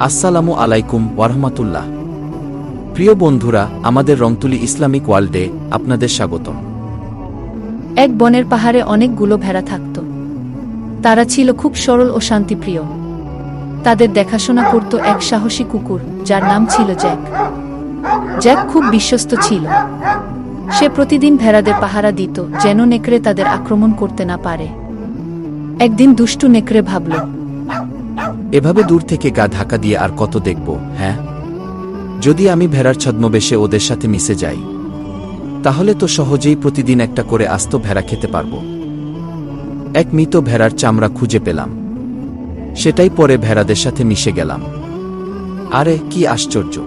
আসসালামু আলাইকুম ওয়ারহমাতুল্লাহ। প্রিয় বন্ধুরা, আমাদের রংতুলি ইসলামিক ওয়ার্ল্ডে আপনাদের স্বাগত এক বনের পাহাড়ে অনেকগুলো ভেড়া থাকত। তারা ছিল খুব সরল ও শান্তিপ্রিয়। তাদের দেখাশোনা করত এক সাহসী কুকুর, যার নাম ছিল জ্যাক। জ্যাক খুব বিশ্বস্ত ছিল। সে প্রতিদিন ভেড়াদের পাহারা দিত, যেন নেকড়ে তাদের আক্রমণ করতে না পারে। একদিন দুষ্টু নেকড়ে ভাবল এভাবে দূর থেকে গা ঢাকা দিয়ে আর কত দেখব হ্যাঁ? যদি আমি ভেড়ার ছদ্মবেশে ওদের সাথে মিশে যাই, তাহলে তো সহজেই প্রতিদিন একটা করে আস্ত ভেড়া খেতে পারব। এক মৃত ভেড়ার চামড়া খুঁজে পেলাম। সেটাই পরে ভেড়াদের সাথে মিশে গেলাম। আরে, কি আশ্চর্য!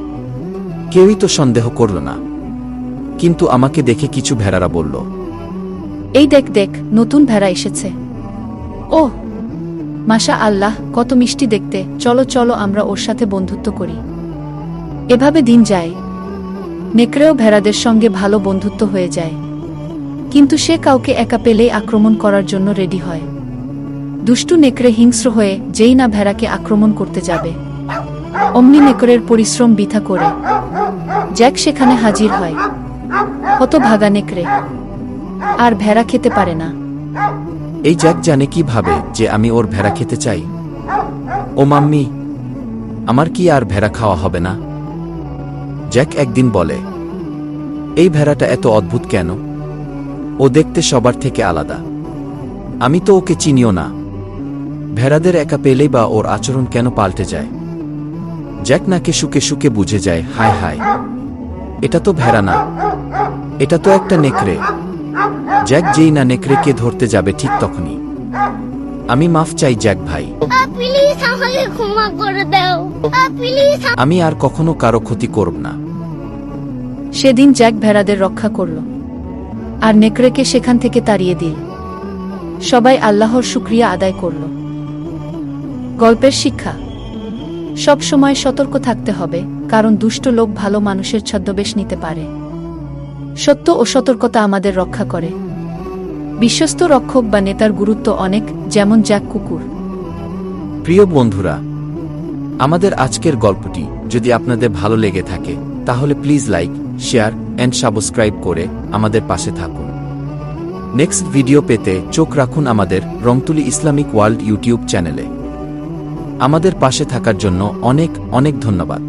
কেউই তো সন্দেহ করল না। কিন্তু আমাকে দেখে কিছু ভেড়ারা বলল, এই দেখ দেখ, নতুন ভেড়া এসেছে। ও মাশা আল্লাহ কত মিষ্টি দেখতে। চলো চলো, আমরা ওর সাথে বন্ধুত্ব করি। এভাবে দিন যায়। নেকড়েও ভেড়াদের সঙ্গে ভালো বন্ধুত্ব হয়ে যায়। কিন্তু সে কাউকে একা পেলেই আক্রমণ করার জন্য রেডি হয়। দুষ্টু নেকড়ে হিংস্র হয়ে যেই না ভেড়াকে আক্রমণ করতে যাবে। অমনি নেকড়ের পরিশ্রম বৃথা করে। জ্যাক সেখানে হাজির হয়। কত ভাগা নেকড়ে। আর ভেড়া খেতে পারে না। এই জ্যাক জানে কি ভাবে যে আমি ওর ভেড়া খেতে চাই? ও মাম্মি, আমার কি আর ভেড়া খাওয়া হবে না? জ্যাক একদিন বলে, এই ভেড়াটা এত অদ্ভুত কেন? ও দেখতে সবার থেকে আলাদা। আমি তো ওকে চিনিও না। ভেড়াদের একা পেলেই বা ওর আচরণ কেন পাল্টে যায়? জ্যাক নাকে শুকে শুকে বুঝে যায়, হায় হায়, এটা তো ভেড়া না। এটা তো একটা নেকড়ে। জ্যাক যেই না নেকড়েকে ধরতে যাবে ঠিক তখনই। আমি মাফ চাই জ্যাক ভাই। আমি আর কখনো কারও ক্ষতি করব না। সেদিন জ্যাক ভেড়াদের রক্ষা করল আর নেকড়েকে সেখান থেকে তাড়িয়ে দিল। সবাই আল্লাহর শুক্রিয়া আদায় করল। গল্পের শিক্ষা সব সময় সতর্ক থাকতে হবে কারণ দুষ্ট লোক ভালো মানুষের ছদ্মবেশ নিতে পারে। সত্য ও সতর্কতা আমাদের রক্ষা করে। বিশ্বস্ত রক্ষক বা নেতার গুরুত্ব অনেক, যেমন জ্যাক কুকুর। প্রিয় বন্ধুরা, আমাদের আজকের গল্পটি যদি আপনাদের ভালো লেগে থাকে, তাহলে please like, share and subscribe করে আমাদের পাশে থাকুন। নেক্সট ভিডিও পেতে চোখ রাখুন আমাদের রংতুলি ইসলামিক ওয়ার্ল্ড ইউটিউব চ্যানেলে। আমাদের পাশে থাকার জন্য অনেক অনেক ধন্যবাদ।